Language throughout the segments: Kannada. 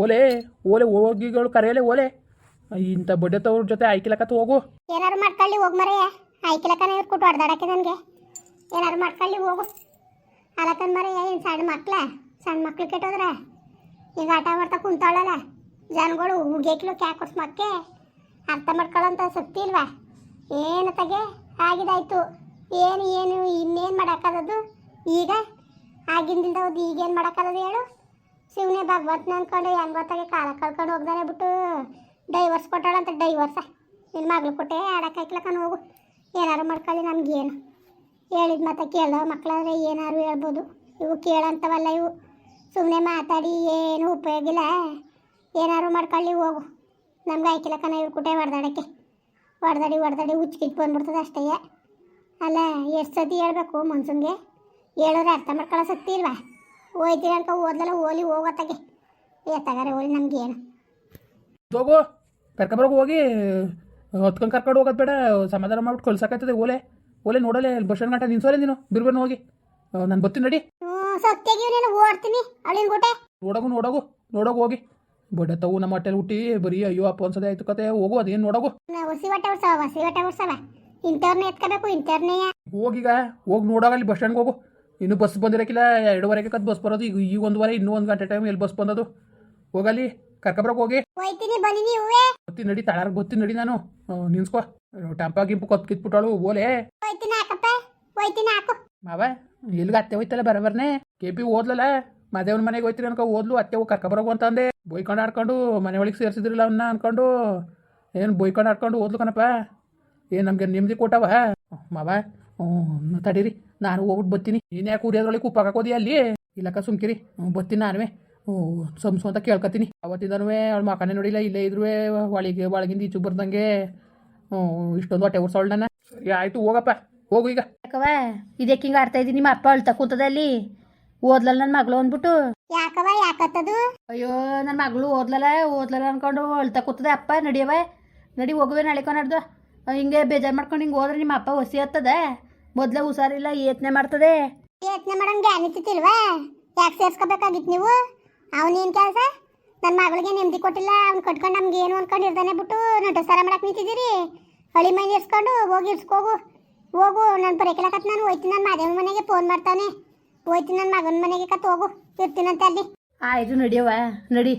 ಓಲೆ ಓಲೆ ಹೋಗಿಗಳು ಕರೆಯಲೆ ಓಲೆ. ಇಂಥ ಬಡ್ಡೆ ತವ್ರ ಜೊತೆ ಆಯ್ಕಿಲಕತ್ತ ಹೋಗು. ಏನಾರು ಮಾಡ್ಕೊಳ್ಳಿ ಹೋಗಿ ಮರೆಯ ಆಯ್ಕಿಲಕನ ಇವ್ರು ಕೊಟ್ಟು ಹೊಡೆದಾಡಕ್ಕೆ ನನಗೆ. ಏನಾರು ಮಾಡ್ಕೊಳ್ಳಿ ಹೋಗು. ಅಲಕನ್ ಮರೆಯ ಏನು ಸಣ್ಣ ಮಕ್ಳ? ಸಣ್ಣ ಮಕ್ಳು ಕೆಟ್ಟೋದ್ರೆ? ಈಗ ಆಟ ಮಾಡ್ತಾ ಕುಂತಾಳಲ್ಲ. ಜನಗಳು ಉಗೇಕ್ಲು ಕ್ಯಾಕೊಸ್ ಮಕ್ಕೆ. ಅರ್ಥ ಮಾಡ್ಕೊಳ್ಳೋಂಥ ಶಕ್ತಿ ಇಲ್ವಾ? ಏನು ತಗೆ? ಆಗಿದಾಯ್ತು. ಏನು ಏನು, ಇನ್ನೇನು ಮಾಡೋಕ್ಕಾಗದು ಈಗ? ಆಗಿಂದಿಂದ ಹೋದ್ ಈಗೇನು ಮಾಡೋಕ್ಕಾಗದು ಹೇಳು? ಶಿವನೇ ಭಗವತ್ನ ಅನ್ಕೊಂಡು ಹೆಂಗ್ ಗೊತ್ತಾಗಿ ಕಾಲ ಕಳ್ಕೊಂಡು ಹೋಗ್ದಾನೆ ಬಿಟ್ಟು. ಡೈವರ್ಸ್ ಕೊಟ್ಟಾಳಂತ ಡೈವರ್ಸ ನಿನ್ನ ಮಗಳು ಕೊಟ್ಟೆ ಆಡಕ್ಕೆ ಹಾಕ್ಲಕ್ಕನ ಹೋಗು. ಏನಾರು ಮಾಡ್ಕೊಳ್ಳಿ ನಮ್ಗೇನು. ಹೇಳಿದ ಮತ್ತೆ ಕೇಳೋ ಮಕ್ಕಳಾದ್ರೆ ಏನಾರು ಹೇಳ್ಬೋದು. ಇವು ಕೇಳಂತವಲ್ಲ ಇವು. ಸುಮ್ಮನೆ ಮಾತಾಡಿ ಏನು ಉಪಯೋಗ ಇಲ್ಲ. ಏನಾರು ಮಾಡ್ಕೊಳ್ಳಿ ಹೋಗು. ನಮ್ಗೆ ಆಯ್ಕಿಲ್ಲಕ್ಕನ ಇವ್ರು ಕುಟೆ ಹೊಡೆದಾಡಕ್ಕೆ. ಹೊಡೆದಾಡಿ ಹೊಡೆದಾಡಿ ಹುಚ್ಚಿಟ್ಟು ಬಂದ್ಬಿಡ್ತದೆ ಅಷ್ಟೇ. ಅಲ್ಲ, ಎಷ್ಟು ಸತಿ ಹೇಳ್ಬೇಕು ಮನ್ಸಂಗೆ ಹೇಳಿದ್ರೆ ಅರ್ಥ ಮಾಡ್ಕೊಳ್ಳೋ ಸತ್ತಿ ಇಲ್ವಾ? ಹೋಯ್ತೀವಿ ಅನ್ಕೊ ಓದ್ಲಲ್ಲ ಓಲಿ ಏ ತಗಾರೆ ಓಲಿ ನಮ್ಗೇನು ಹೋಗು ಕರ್ಕೊಂಬರೋಗಿ ಹೋಗಿ ಹೊತ್ಕೊಂಡು ಕರ್ಕೊಂಡು ಹೋಗೋದು ಬೇಡ ಸಮಾಧಾನ ಮಾಡ್ಬಿಟ್ಟು ಕಳ್ಸಕ್ಕಾಯ್ತದೆ ಓಲೆ. ಓಲೆ ನೋಡಲೆ ಬಸ್ ಸ್ಟ್ಯಾಂಡ್ ಗಂಟ ನಿನ್ಸೋಲೆ ನೀನು ಬಿರ್ಬರ್ನ ಹೋಗಿ. ನಾನು ಬರ್ತೀನಿ ನಡಿ. ಸತ್ಯಾಗಿ ಓಡ್ತೀನಿ ಅವಳಿನ ಗುಟೆ. ನೋಡೋಗು ನೋಡೋಗು ನೋಡೋಗು ಹೋಗಿ. ಬಡ ತವು ನಮ್ಮ ಹೊಟ್ಟೆಲಿ ಹುಟ್ಟಿ ಬರೀ ಅಯ್ಯೋ ಅಪ್ಪ ಅನ್ಸದೆ ಆಯ್ತು ಕತೆ ಹೋಗು ಅದೇನು ನೋಡೋಗು. ಹೊಸಿ ಹೊಟ್ಟೆ ಉಡ್ಸವ ಹೊಸಿ ಹೊಟ್ಟೆ ಉಡ್ಸವ. ಇಂಥವ್ರನ್ನ ಎತ್ಕೋಬೇಕು ಇಂಥವ್ರನ್ನೇ ಹೋಗೀಗ ಹೋಗಿ ನೋಡೋಗ ಅಲ್ಲಿ ಬಸ್ ಸ್ಟ್ಯಾಂಡ್ಗೆ ಹೋಗು. ಇನ್ನು ಬಸ್ ಬಂದಿರಕ್ಕಿಲ್ಲ ಎರಡುವರೆಗೆ ಕತ್ ಬಸ್ ಬರೋದು ಈಗ ಈಗ ಒಂದುವರೆ ಇನ್ನೂ ಒಂದು ಗಂಟೆ ಟೈಮ್ ಎಲ್ಲಿ ಬಸ್ ಬಂದದು. ಹೋಗಲಿ ಕರ್ಕಬ್ರಕ್ ಹೋಗಿ. ಗೊತ್ತಿ ನಡಿ ತಳಾರ ಗೊತ್ತಿ ನಡಿ ನಾನು. ನಿನ್ಸ್ಕೋ ಟಂಪ ಗಿಂಪು ಕೊತ್ ಕಿತ್ಬಿಟ್ಟಾಳು ಓಲೆ. ಮಾವ ಎಲ್ಲಿಗೆ ಅತ್ತೆ ಹೋಯ್ತಲ್ಲ ಬರಬರ್ನೆ? K P ಓದ್ಲಲ್ಲ? ಮದೇವನ ಮನೆಗೆ ಹೋಯ್ತೀನಿ ಅನ್ಕೋ ಓದ್ಲು ಅತ್ತೆ ಹೋಗಿ ಕರ್ಕೊಬರೋಗು ಅಂತ ಅಂದೆ ಬೈಕೊಂಡು ಆಡ್ಕೊಂಡು ಮನೆ ಒಳಗೆ ಸೇರಿಸಿದ್ರಲ್ಲ ಅವನ್ನ ಅನ್ಕೊಂಡು. ಏನು ಬೈಕೊಂಡು ಆಡ್ಕೊಂಡು ಓದ್ಲು ಕಣಪ್ಪ. ಏನು ನಮಗೆ ನೆಮ್ಮದಿ ಕೊಟ್ಟವ? ಮಾವ ಹ್ಞೂ ತಡೀರಿ. ನಾನು ಹೋಗ್ಬಿಟ್ಟು ಬರ್ತೀನಿ. ನೀನು ಯಾಕೆ ಉರಿಯೋದ್ರೊಳಗೆ ಉಪ್ಪು ಹಾಕೋದಿ ಅಲ್ಲಿ? ಇಲ್ಲಕ್ಕ ಸುಮ್ಕಿರಿ. ಹ್ಞೂ ಬರ್ತೀನಿ ನಾನುವೇ. ಹ್ಞೂ ಸಂಸು ಅಂತ ಕೇಳ್ಕೊತೀನಿ ಅವತ್ತಿಂದನೂ ಅವ್ಳು ಮಕನೇ ನೋಡಿಲ್ಲ ಇಲ್ಲೇ ಇದ್ರೂ ಒಳಗೆ ಒಳಗಿಂದ ಈಚೆಗೆ ಬರ್ದಂಗೆ. ಹ್ಞೂ ಇಷ್ಟೊಂದು ಹೊಟ್ಟೆ ಉರ್ಸೋಳು ನನ್ನ. ಸರಿ ಆಯಿತು ಹೋಗಪ್ಪ. ಹೋಗು ಈಗ. ಯಾಕವ ಇದಕ್ಕೆ ಹಿಂಗೆ ಆಡ್ತಾ ಇದ್ದೀನಿ ನಿಮ್ಮ ಅಪ್ಪ ಅಳ್ತಾ ಕೂತದೆ ಅಲ್ಲಿ? ಓದ್ಲಲ್ಲ ನನ್ನ ಮಗಳು ಅಂದ್ಬಿಟ್ಟು. ಯಾಕವ ಯಾಕತ್ತದು? ಅಯ್ಯೋ ನನ್ನ ಮಗಳು ಓದ್ಲಲ್ಲ ಓದ್ಲಲ್ಲ ಅನ್ಕೊಂಡು ಅಳ್ತಾ ಕೂತದೆ ಅಪ್ಪ ನಡಿಯವ ನಡಿ ಹೋಗುವೆ ನಾಳೆಕೊ ಹಿಂಗೆ ಬೇಜಾರು ಮಾಡ್ಕೊಂಡು ಹಿಂಗೆ ಹೋದ್ರೆ ನಿಮ್ಮ ಅಪ್ಪ ಹೊಸಿ ಹತ್ತದ? ಮೊದಲೇ ಹುಷಾರಿಲ್ಲ ಯತ್ನೆ ಮಾಡ್ತದೆ. ಯತ್ನೆ ಮಾಡಂಗೆ ಅನಿಸ್ತಿಲ್ವಾ? ಯಾಕೆ ಸೇರ್ಸ್ಕೋಬೇಕಾಗಿತ್ತು ನೀವು? ಅವನೇನು ಕೆಲಸ? ನನ್ನ ಮಗಳಿಗೆ ನೆಮ್ಮದಿ ಕೊಟ್ಟಿಲ್ಲ ಅವ್ನು ಕಟ್ಕೊಂಡು ನಮ್ಗೆ ಏನು ಅನ್ಕೊಂಡು ಇರ್ತಾನೆ ಬಿಟ್ಟು ನಟಸಾರ ಮಾಡಕ್ಕೆ ನಿಂತಿದ್ದೀರಿ? ಹಳಿ ಮೈ ಇರ್ಸ್ಕೊಂಡು ಹೋಗಿ ಇರ್ಸ್ಕೋಗು. ಹೋಗು ನಾನು ಬರೀಕಲಕತ್ ನಾನು ಹೋಯ್ತೀನಿ ನನ್ನ ಮಾದೇವನ ಮನೆಗೆ ಫೋನ್ ಮಾಡ್ತಾನೆ ಹೋಯ್ತೀನಿ ನನ್ನ ಮಗನ ಮನೆಗೆ ಕತ್ ಹೋಗು ಇರ್ತೀನಂತೆ ಅಲ್ಲಿ. ಆಯ್ತು ನಡಿಯವ ನಡಿ.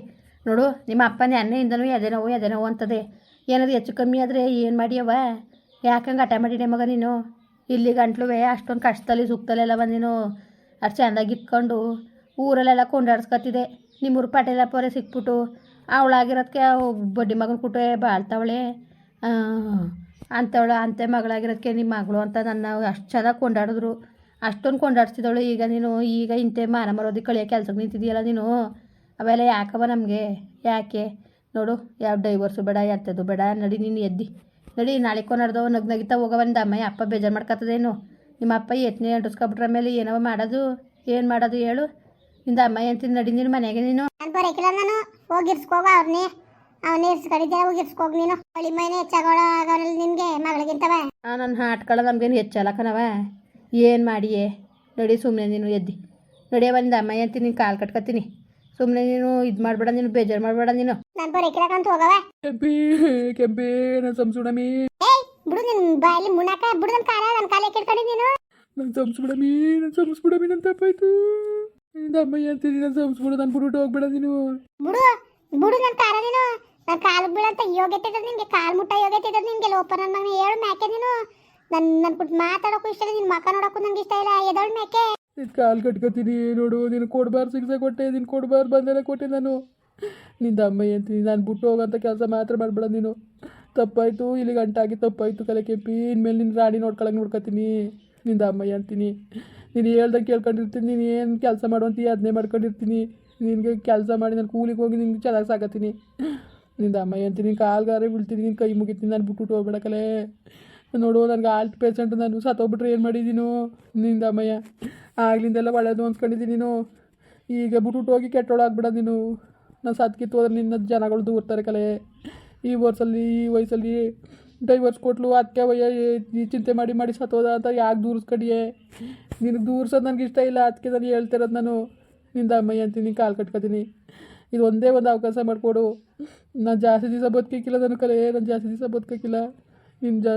ನೋಡು ನಿಮ್ಮ ಅಪ್ಪನೇ ಅನ್ನೆಯಿಂದನೂ ಎದೆ ನೋವು ಎದೆ ನೋವು ಅಂತದೆ. ಏನಾದ್ರು ಹೆಚ್ಚು ಕಮ್ಮಿ ಆದರೆ ಏನು ಮಾಡಿಯವ ಯಾಕಂಗೆ ಹಠ ಮಾಡಿಡಿ ಮಗ ನೀನು? ಇಲ್ಲಿ ಗಂಟ್ಲುವೆ ಅಷ್ಟೊಂದು ಕಷ್ಟದಲ್ಲಿ ಸುಖದಲ್ಲೆಲ್ಲ ಬಂದಿನು ಅಷ್ಟು ಚೆಂದಾಗಿ ಇಟ್ಕೊಂಡು ಊರಲ್ಲೆಲ್ಲ ಕೊಂಡಾಡ್ಸ್ಕೊತಿದೆ ನಿಮ್ಮೂರು ಪಟೇಲಪ್ಪವರೇ ಸಿಕ್ಬಿಟ್ಟು ಅವಳಾಗಿರೋದಕ್ಕೆ ಬಡ್ಡಿ ಮಗನ ಕುಟೆ ಬಾಳ್ತಾವಳೆ. ಅಂಥವಳು ಅಂತೆ ಮಗಳಾಗಿರೋದಕ್ಕೆ ನಿಮ್ಮ ಮಗಳು ಅಂತ ನನ್ನ ಅಷ್ಟು ಚೆನ್ನಾಗಿ ಕೊಂಡಾಡಿದ್ರು. ಅಷ್ಟೊಂದು ಕೊಂಡಾಡ್ಸಿದವಳು ಈಗ ನೀನು ಈಗ ಇಂತೆ ಮಾನ ಮರೋದಿ ಕಳಿಯೋ ಕೆಲ್ಸಕ್ಕೆ ನಿಂತಿದೆಯಲ್ಲ ನೀನು. ಅವೆಲ್ಲ ಯಾಕವ ನಮಗೆ? ಯಾಕೆ? ನೋಡು, ಯಾವ ಡೈವರ್ಸು ಬೇಡ ಎಂಥದ್ದು ಬೇಡ. ನಡಿ, ನೀನು ಎದ್ದಿ. ನಡಿ ನಾಳೆ ಕೊನಾಡ್ದವ ನಗ್ ನಗಿತಾ ಹೋಗವಂದ ಅಮ್ಮ ಅಪ್ಪ ಬೇಜಾರು ಮಾಡ್ಕತ್ತದೇನು? ನಿಮ್ಮ ಅಪ್ಪ ಎತ್ನೆ ಅಂಟಿಸ್ಕೊಬಿಟ್ರ ಮೇಲೆ ಏನವ ಮಾಡೋದು? ಏನು ಮಾಡೋದು ಹೇಳು? ನಿಂದ ಅಮ್ಮ ಅಂತೀನಿ ನಡಿ ನೀನು ಮನೆಗೆ ನೀನು. ನಾನು ಬರೀಕಿಲ್ಲ ನಾನು. ಹೋಗಿ ಇರ್ಸ್ಕೋಗ ಅವ್ರನ್ನೇ ಅವನೇ ಇರ್ಸ್ಕೊಂಡಿದ್ದೆ ಹೋಗಿ ಇರ್ಸ್ಕೋಗ್ ನೀನು. ಹಳಿ ಮೈನೇ ಹೆಚ್ಚಾಗೋಳ ಆಗೋನಲ್ಲ ನಿನಗೆ ಮಗಳಿಗಿಂತವ. ನನ್ನ ಹಾಟ್ಕೊಳ್ಳೋ ನಮಗೇನು ಹೆಚ್ಚಲ್ಲ ಕಣವ ಏನು ಮಾಡಿಯೇ? ನಡಿ ಸುಮ್ಮನೆ ನೀನು ಎದ್ದಿ. ನಡಿಯ ಬಂದ ಅಮ್ಮ ಅಂತೀನಿ ನೀನು ಕಾಲು ಕಟ್ಕೊತೀನಿ ಸುಮ್ಮನೆ ನೀನು ಇದು ಮಾಡಬೇಡ ನೀನು ಬೇಜಾರು ಮಾಡಬೇಡ ನೀನು. ನಾನು ಬರೀಕಿಲ್ಲಕಂತ ಹೋಗವ ಕೆಂಪಿ ಕೆಂಪಿ ನನ್ನ ಸಂಸುಡಮಿ. ಏಯ್ ಬಿಡು ನಿನ್ ಬಾಯಲ್ಲಿ ಬಿಡು ನನ್ನ ಕಾಲ ನನ್ನ ಕಾಲ ನೀನು. ನನ್ನ ಸಂಸ್ಬಿಡಮಿ ನನ್ನ ಸಂಸ್ಬಿಡಮಿ ನನ್ನ ತಪ್ಪಾಯ್ತು. ನಿಂದ ಅಮ್ಮಯ್ಯ ಅಂತೀನಿ ನನ್ನ ನಾನು ಹೋಗ್ಬೇಡ ನೀನು. ಬಿಡು ಬಿಡು ನನ್ನ ಕಾಲ ನೀನು. ನನ್ನ ಕಾಲು ಬೀಳಂತ ಯೋಗ್ಯತೆ ಇದ್ದದ್ದು ನಿನ್ಗೆ ಕಾಲು ಮುಟ್ಟ ಯೋಗ್ಯತೆ ಇದ್ದದ್ದು ನಿನ್ಗೆ ಲೋಪ ನನ್ನ ಮಗನ ಹೇಳು ಮ್ಯಾಕೆ ನೀನು. ನನ್ನ ನನ್ನ ಮಾತಾಡೋಕ್ಕೂ ಇಷ್ಟ ಇಲ್ಲ ನಿನ್ನ ಮಕ್ಕ ನೋಡೋಕ್ಕೂ ನಂಗೆ ಇಷ್ಟ ಇಲ್ಲ ಎದಳು ಮ್ಯಾಕೆ? ನಿನ್ನ ಕಾಲು ಕಟ್ಕೊತೀನಿ, ನೋಡು ನಿನ್ನ ಕೊಡ್ಬಾರ್ ಸಿಗ್ಸೆ ಕೊಟ್ಟೆ, ನೀನು ಕೊಡಬಾರ್ದು ಬಂದೆಲ್ಲ ಕೊಟ್ಟೆ ನಾನು. ನಿಂದ ಅಮ್ಮಯ್ಯ ಅಂತೀನಿ ನಾನು ಬಿಟ್ಟು ಹೋಗೋಂಥ ಕೆಲಸ ಮಾತ್ರ ಮಾಡಬೇಡ ನೀನು. ತಪ್ಪಾಯ್ತು ಇಲ್ಲಿ ಗಂಟಾಗಿ ತಪ್ಪಾಯ್ತು ಕಲೆ ಕೆಂಪಿ. ಇನ್ಮೇಲೆ ನಿನ್ನ ರಾಣಿ ನೋಡ್ಕೊಳಂಗೆ ನೋಡ್ಕೊತೀನಿ. ನಿಂದ ಅಮ್ಮಯ್ಯ ಅಂತೀನಿ ನೀನು ಹೇಳ್ದಂಗೆ ಕೇಳ್ಕೊಂಡಿರ್ತೀನಿ, ನೀನು ಏನು ಕೆಲಸ ಮಾಡುವಂತೀಯ ಅದನ್ನೇ ಮಾಡ್ಕೊಂಡಿರ್ತೀನಿ. ನಿನಗೆ ಕೆಲಸ ಮಾಡಿ ನಾನು ಕೂಲಿಗೆ ಹೋಗಿ ನಿನ್ಗೆ ಚೆನ್ನಾಗಿ ಸಾಕತ್ತೀನಿ. ನಿಂದ ಅಮ್ಮಯ್ಯ ಅಂತೀನಿ ಕಾಲ್ಗಾರೆ ಬೀಳ್ತೀನಿ ನಿನ್ನ ಕೈ ಮುಗಿತೀನಿ, ನಾನು ಬಿಟ್ಬಿಟ್ಟು ಹೋಗ್ಬೇಡ ಕಲೆ. ನೋಡು, ನನಗೆ ಆಲ್ಟ್ ಪೇಷಂಟ್ ನಾನು ಸತ್ತೋಗ್ಬಿಟ್ರೆ ಏನು ಮಾಡಿದ್ದೀನೋ ನಿಂದ ಅಮ್ಮಯ್ಯ ಆಗ್ಲಿಂದೆಲ್ಲ ಒಳ್ಳೇದು ಅನ್ಸ್ಕೊಂಡಿದ್ದೀನಿ ನೀನು. ಈಗ ಬಿಟ್ಬಿಟ್ಟು ಹೋಗಿ ಕೆಟ್ಟೊಳಾಗ್ಬಿಡ ನೀನು. ನಾನು ಸತ್ಕಿತ್ತು ಹೋದ್ರೆ ನಿನ್ನ ಜನಗಳು ದೂರ್ತಾರೆ ಕಲೆ. ಈ ವರ್ಷಲ್ಲಿ, ಈ ವಯಸ್ಸಲ್ಲಿ ಡೈವರ್ಸ್ ಕೊಟ್ಲು ಅದಕ್ಕೆ ಒಯ್ಯ ಚಿಂತೆ ಮಾಡಿ ಮಾಡಿ ಸತ್ತೋದ ಅಂತ ಯಾಕೆ ದೂರಿಸ್ಕಡಿಯೇ? ನಿನಗೆ ದೂರ್ಸೋದು ನನಗೆ ಇಷ್ಟ ಇಲ್ಲ ಅದಕ್ಕೆ ನಾನು ಹೇಳ್ತಿರೋದು ನಾನು. ನಿಂದ ಅಮ್ಮಯ್ಯ ಅಂತೀನಿ ಕಾಲು ಕಟ್ಕೊತೀನಿ. ಇದು ಒಂದೇ ಒಂದು ಅವಕಾಶ ಮಾಡಿಕೊಡು. ನಾನು ಜಾಸ್ತಿ ದಿವಸ ಬದುಕಿಕ್ಕಿಲ್ಲ ನನ್ನ ಕಲೆ, ನಾನು ಜಾಸ್ತಿ ದಿವಸ ಬದುಕಿಲ್ಲ ನಿನ್ನ ಜ,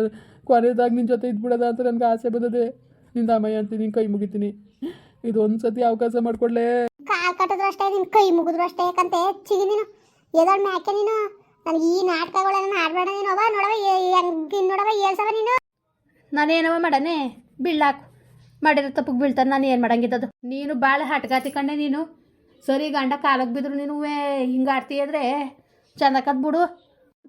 ಕೊನೆದಾಗ ನಿನ್ನ ಜೊತೆ ಇದ್ಬಿಡೋದ ಅಂತ ನನಗೆ ಆಸೆ ಬಂದದೆ. ನಿಂದ ಅಮ್ಮಯ್ಯ ಅಂತೀನಿ, ಕೈ ಮುಗಿತೀನಿ. ಇದು ಒಂದ್ಸತಿ ಅವಕಾಶ ಮಾಡ್ಕೊಡ್ಲೆ. ಕಾಲ್ ಕಟ್ಟಿದ್ರು ಅಷ್ಟೇ ನಿನ್ ಕೈ ಮುಗಿದ್ರು ಅಷ್ಟೇ ಯಾಕಂತೆ? ಚಿಗಿ ನೀನು ಎದಳ್ ಮ್ಯಾಕೆ ನೀನು? ನನಗೆ ಈ ನಾಟಕಗಳನ್ನ ಆಡ್ಬೇಡ ನೀನು ಅವ ನೋಡವ ಹೆಂಗ್ ನೋಡವ ಏಳ್ಸವ ನೀನು? ನಾನೇನವ ಮಾಡನೆ? ಬೀಳಾಕು ಮಾಡಿರೋ ತಪ್ಪಿಗೆ ಬೀಳ್ತಾನೆ ನಾನು ಏನು ಮಾಡಂಗಿದ್ದದು? ನೀನು ಭಾಳ ಹಟ್ಗಾತಿ ಕಂಡೆ ನೀನು. ಸರಿ ಗಂಡ ಕಾಲಕ್ಕೆ ಬಿದ್ರು ನೀನು ಹಿಂಗಾಡ್ತಿ ಆಡ್ತೀಯಂದ್ರೆ ಚಂದಕ್ಕದ್ ಬಿಡು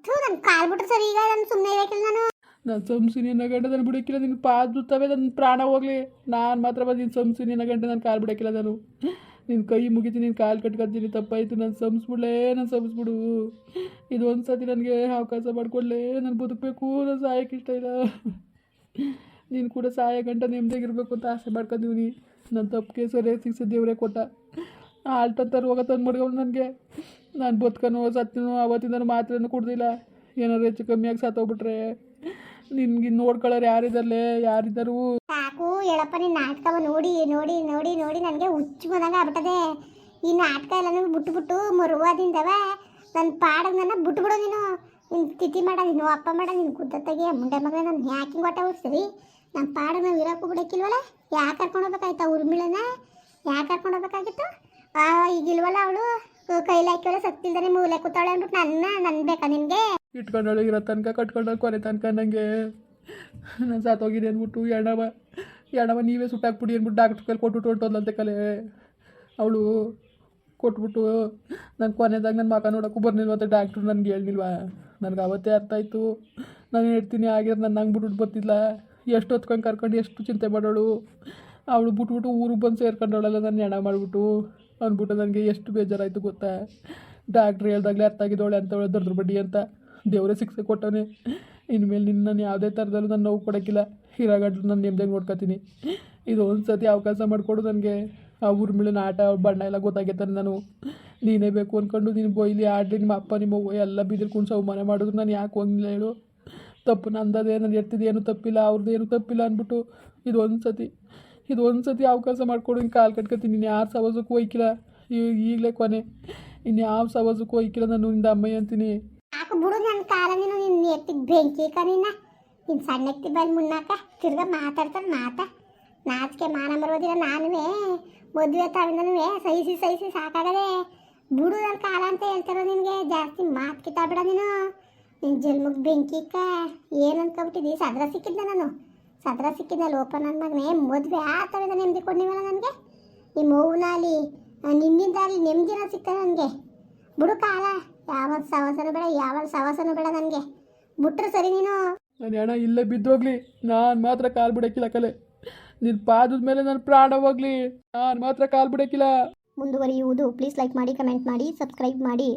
ಥೂ ನನ್ನ ಕಾಲ್ ಬಿಟ್ರೆ ಸರಿ ಈಗ ನಾನು ಸುಮ್ಮನೆ ಇರಕ್ಕಿಲ್ಲ ನಾನು. ನಾನು ಸಂಸಿನಿ ನಗಂಡ ನಾನು ಬಿಡಕ್ಕಿಲ್ಲ ನಿನ್ನ ಪಾದುತ್ತವೆ ನನ್ನ ಪ್ರಾಣ ಹೋಗಲಿ. ನಾನು ಮಾತ್ರ ಬಂದು ನಿನ್ನ ಸಂಸಿನಿ ನಗಂಡ ನಾನು ಕಾಲು ಬಿಡಕ್ಕಿಲ್ಲ ನಾನು. ನಿನ್ನ ಕೈ ಮುಗಿತೀನಿ ನಿನ್ನ ಕಾಲು ಕಟ್ಕೊತೀನಿ, ತಪ್ಪಾಯಿತು, ನಾನು ಸಂಸ್ಬಿಡ್ಲೇ, ನಾನು ಸಂಸ್ಬಿಡು. ಇದು ಒಂದು ಸತಿ ನನಗೆ ಅವಕಾಶ ಮಾಡಿಕೊಡ್ಲೇ, ನಾನು ಬದುಕಬೇಕು, ನಾನು ಸಹಾಯಕ್ಕೆ ಇಷ್ಟ ಇಲ್ಲ. ನೀನು ಕೂಡ ಸಹಾಯ ಗಂಟ ನೆಮ್ಮದಿಯಾಗಿರ್ಬೇಕು ಅಂತ ಆಸೆ ಮಾಡ್ಕೊಂಡಿವ್ನಿ ನನ್ನ ತಪ್ಪಿಗೆ ಸರಿ ಸಿಕ್ಸ ದೇವರೇ ಕೊಟ್ಟ. ಆಲ್ಟಂತ ರೋಗ ತಂದು ಮಾಡ್ಕೊಂಡು ನನಗೆ. ನಾನು ಬದುಕನೋ ಸತ್ತಿನೋ ಅವತ್ತಿಂದ ಮಾತ್ರೆನೂ ಕುಡ್ದಿಲ್ಲ. ಏನಾರು ಹೆಚ್ಚು ಕಮ್ಮಿಯಾಗಿ ಸತ್ತೋಗ್ಬಿಟ್ರೆ. ನಿನ್ಗೆ ನೋಡ್ಕೊಳ್ಳೋರು ಯಾರಿದಾರೆ? ಯಾರಿದ್ದಾರು ಸಾಕು ಹೇಳಪ್ಪ ನಿನ್ನ ನಾಟಕವ ನೋಡಿ ನೋಡಿ ನೋಡಿ ನೋಡಿ ನನಗೆ ಹುಚ್ಚು ಬಂದಂಗೆ ಆಗ್ಬಿಟ್ಟದೆ. ಈ ನಾಟಕ ಎಲ್ಲ ಬಿಟ್ಟು ಬಿಟ್ಟು ಮರುವಾದಿಂದವ. ನನ್ನ ಪಾಡಿಗೆ ನನ್ನ ಬಿಟ್ಟು ಬಿಡು ನೀನು. ನಿನ್ನ ತಿಥಿ ಮಾಡ, ನೀನು ಅಪ್ಪ ಮಾಡ ನಿನ್ನ ಗುದ್ದತ್ತಾಗೆ ಮುಂಡೆ ಮಗನೇ ನನ್ನ ಯಾಕೆ ಗೊಟ್ಟ ಉಳಿಸ್ತೀರಿ ನಮ್ಮ ಪಾಡಿಗೆ ನಾವು ಇರೋಕ್ಕೂ ಬಿಡಕ್ಕಿಲ್ವಲ್ಲ ಯಾಕೆ ಕರ್ಕೊಂಡು ಹೋಗ್ಬೇಕಾಯ್ತಾ ಉರ್ಮಿಳನ ಯಾಕೆ ಕರ್ಕೊಂಡು ಹೋಗ್ಬೇಕಾಗಿತ್ತು? ಆ, ಈಗಿಲ್ವಲ್ಲ ಅವಳು? ಕೈಲಿ ಸತ್ತಿಲ್ದ ಸತ್ತಿಲ್ದಾನೆ ಮೂಲೆ ಕೂತಾಳೆ ಅಂದ್ಬಿಟ್ಟು ನನ್ನ ನನ್ನ ಬೇಕಾ ಇಟ್ಕೊಂಡಳು ಇರೋ ತನಕ ಕಟ್ಕೊಂಡಳು ಕೊನೆ ತನಕ ನನಗೆ ನಾನು ಸಾತೋಗಿದೆ ಅಂದ್ಬಿಟ್ಟು ಎಣ್ಣವ ಎಣ್ಣವ ನೀವೇ ಸುಟ್ಟಾಕ್ಬಿಡಿ ಅಂದ್ಬಿಟ್ಟು ಡಾಕ್ಟ್ರ್ ಕೈಲಿ ಕೊಟ್ಬಿಟ್ಟು ಅಂತ ಕಲೆ. ಅವಳು ಕೊಟ್ಬಿಟ್ಟು ನಾನು ಕೊನೆದಾಗ ನನ್ನ ಮಕ ನೋಡೋಕ್ಕೂ ಬರ್ನಿಲ್ವಂತೆ ಡಾಕ್ಟ್ರು ನನಗೆ ಹೇಳಿಲ್ವ ನನಗೆ ಅವತ್ತೇ ಅರ್ಥ ಆಯಿತು. ನಾನು ಹೇಳ್ತೀನಿ ಆಗಿರೋ ನನ್ನ ಹಂಗೆ ಬಿಟ್ಬಿಟ್ಟು ಬರ್ತಿಲ್ಲ ಎಷ್ಟು ಹೊತ್ಕೊಂಡು ಕರ್ಕೊಂಡು ಎಷ್ಟು ಚಿಂತೆ ಮಾಡೋಳು? ಅವಳು ಬಿಟ್ಬಿಟ್ಟು ಊರಿಗೆ ಬಂದು ಸೇರ್ಕೊಂಡವಳಲ್ಲ ನಾನು ಎಣ ಮಾಡಿಬಿಟ್ಟು. ಅಂದ್ಬಿಟ್ಟು ನನಗೆ ಎಷ್ಟು ಬೇಜಾರಾಯಿತು ಗೊತ್ತಾ? ಡಾಕ್ಟ್ರ್ ಹೇಳ್ದಾಗಲೇ ಅರ್ಥ ಆಗಿದ್ದವಳೆ ಅಂತವಳೆ ದೊಡ್ಡ ಬಡ್ಡಿ ಅಂತ. ದೇವರೇ ಶಿಕ್ಷೆ ಕೊಟ್ಟವನೆ ಇನ್ಮೇಲೆ ನಿನ್ನ ನಾನು ಯಾವುದೇ ಥರದಲ್ಲೂ ನಾನು ನೋವು ಕೊಡೋಕ್ಕಿಲ್ಲ. ಇರಾಗಂಟ್ಲು ನಾನು ನೆಮ್ಮದಿಯಾಗಿ ನೋಡ್ಕೊತೀನಿ ಇದು ಒಂದು ಸತಿ ಅವಕಾಶ ಮಾಡಿಕೊಡು ನನಗೆ. ಆ ಊರ್ಮಿಳಿನ ಆಟ ಬಣ್ಣ ಎಲ್ಲ ಗೊತ್ತಾಗೈತಾನೆ ನಾನು. ನೀನೇ ಬೇಕು ಅಂದ್ಕೊಂಡು ನೀನು ಬೊಯ್ಲಿ ಆಡಲಿ, ನಿಮ್ಮ ಅಪ್ಪ, ನಿಮ್ಮ ಅವ್ವ ಎಲ್ಲ ಬಿದಿರ್ಕೊಂಡು ಅವಮಾನ ಮಾಡಿದ್ರು. ನಾನು ಯಾಕೆ ಹೋಗಿಲ್ಲ ಹೇಳು. ತಪ್ಪು ನಂದದೇ, ನಾನು ಎತ್ತಿದ್ದು ಏನೂ ತಪ್ಪಿಲ್ಲ ಅವ್ರದ್ದು ಏನೂ ತಪ್ಪಿಲ್ಲ ಅಂದ್ಬಿಟ್ಟು ಇದು ಒಂದು ಸತಿ ಇದು ಒಂದು ಸತಿ ಅವಕಾಶ ಮಾಡಿಕೊಡು ಹಿಂಗೆ ಕಾಲು ಕಟ್ಕೊತೀನಿ ನೀನು ಯಾರು ಸವಾಸಕ್ಕೂ ಹೋಯ್ಕಿಲ್ಲ ಈಗಲೇ ಕೊನೆ. ಇನ್ನು ಯಾವ ಸವಾಸಕ್ಕೂ ಹೋಯ್ಕಿಲ್ಲ ನಾನು, ನಿಂದ ಅಮ್ಮಯ್ಯ ಅಂತೀನಿ. ಬಿಡು ನನ್ನ ಕಾಲ ನೀನು ನಿನ್ನ ಎತ್ತಿಗೆ ಬೆಂಕಿ ಕ ನಿನ್ನ ನಿನ್ನ ಸಣ್ಣ ಎತ್ತಿ ಬಂದು ಮುನ್ನಾಕ? ತಿರ್ಗಾ ಮಾತಾಡ್ತಾನೆ ಮಾತ. ನಾಚಿಕೆ ಮಾನ ಬರೋದಿಲ್ಲ ನಾನೇ ಮದುವೆ ತಾವಿಂದನೂ ಸಹಿಸಿ ಸಹಿಸಿ ಸಾಕಾಗದೆ. ಬಿಡು ನನ್ನ ಕಾಲ ಅಂತ ಹೇಳ್ತಾರೋ ನಿನಗೆ ಜಾಸ್ತಿ ಮಾತು ಕಿತ್ತಾಬಿಡ ನೀನು. ನಿನ್ನ ಜನ್ಮಕ್ಕೆ ಬೆಂಕಿ ಕ ಏನು ಅನ್ಕೊಬಿಟ್ಟಿದ್ದಿ ಸದ್ರ ಸಿಕ್ಕಿದ್ದೆ ನಾನು. ಸದ್ರ ಸಿಕ್ಕಿದ್ದ ಓಪನ್ ನನ್ನ ಮಗನೇ, ಮದುವೆ ಆ ಥರದ ನೆಮ್ಮದಿ ಕೊಡ್ನಿವಲ್ಲ ನನಗೆ? ನಿಮ್ಮ ನಿನ್ನಿಂದ ಅಲ್ಲಿ ನೆಮ್ಮದಿನ ಸಿಗ್ತದೆ ನನಗೆ. ಬಿಡು ಕಾಲ. ಯಾವ ಸವಾಸನೂ ಬೇಡ ಯಾವ ಸವಾಸನೂ ಬೇಡ ನನಗೆ. ಬಿಟ್ರೆ ಸರಿ ನೀನು. ನಾನು ಹಣ ಇಲ್ಲೇ ಬಿದ್ದೋಗ್ಲಿ ನಾನು ಮಾತ್ರ ಕಾಲು ಬಿಡೋಕ್ಕಿಲ್ಲ ಕಲೆ. ನಿನ್ ಪಾದದ ಮೇಲೆ ನನ್ನ ಪ್ರಾಣ ಹೋಗ್ಲಿ. ನಾನು ಮಾತ್ರ ಕಾಲು ಬಿಡೋಕ್ಕಿಲ್ಲ ಮುಂದುವರಿಯುವುದು. ಪ್ಲೀಸ್ ಲೈಕ್ ಮಾಡಿ ಕಮೆಂಟ್ ಮಾಡಿ ಸಬ್ಸ್ಕ್ರೈಬ್ ಮಾಡಿ.